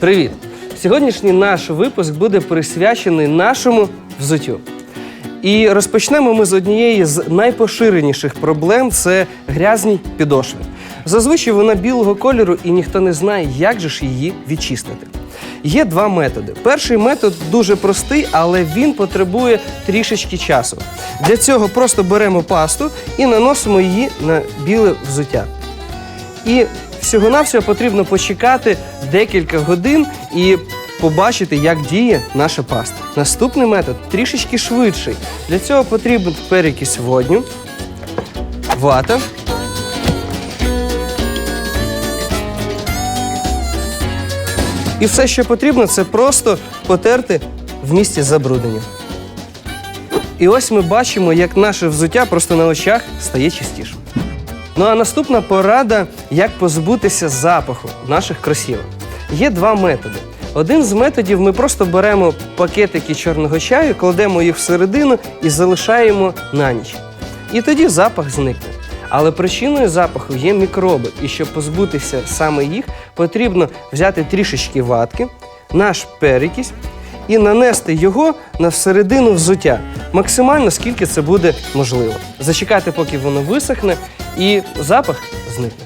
Привіт! Сьогоднішній наш випуск буде присвячений нашому взуттю. І розпочнемо ми з однієї з найпоширеніших проблем це грязні підошви. Зазвичай вона білого кольору, і ніхто не знає, як же ж її відчистити. Є два методи. Перший метод дуже простий, але він потребує трішечки часу. Для цього просто беремо пасту і наносимо її на біле взуття. І всього-навсього потрібно почекати декілька годин і побачити, як діє наша паста. Наступний метод трішечки швидший. Для цього потрібен перекись водню, вата. І все, що потрібно, це просто потерти в місці забруднення. І ось ми бачимо, як наше взуття просто на очах стає чистішим. Ну а наступна порада, як позбутися запаху наших кросівок. Є два методи. Один з методів ми просто беремо пакетики чорного чаю, кладемо їх всередину і залишаємо на ніч. І тоді запах зникне. Але причиною запаху є мікроби, і щоб позбутися саме їх, потрібно взяти трішечки ватки, наш перекись і нанести його на всередину взуття, максимально скільки це буде можливо. Зачекати, поки воно висохне, і запах зникне.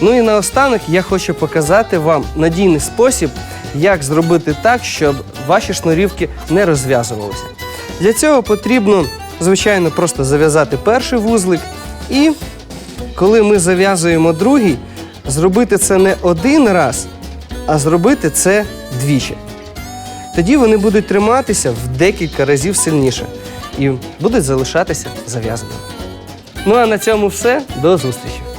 Ну і наостанок я хочу показати вам надійний спосіб, як зробити так, щоб ваші шнурівки не розв'язувалися. Для цього потрібно, звичайно, просто зав'язати перший вузлик, і коли ми зав'язуємо другий, зробити це не один раз, а зробити це двічі. Тоді вони будуть триматися в декілька разів сильніше і будуть залишатися зав'язаними. Ну а на цьому все. До зустрічі!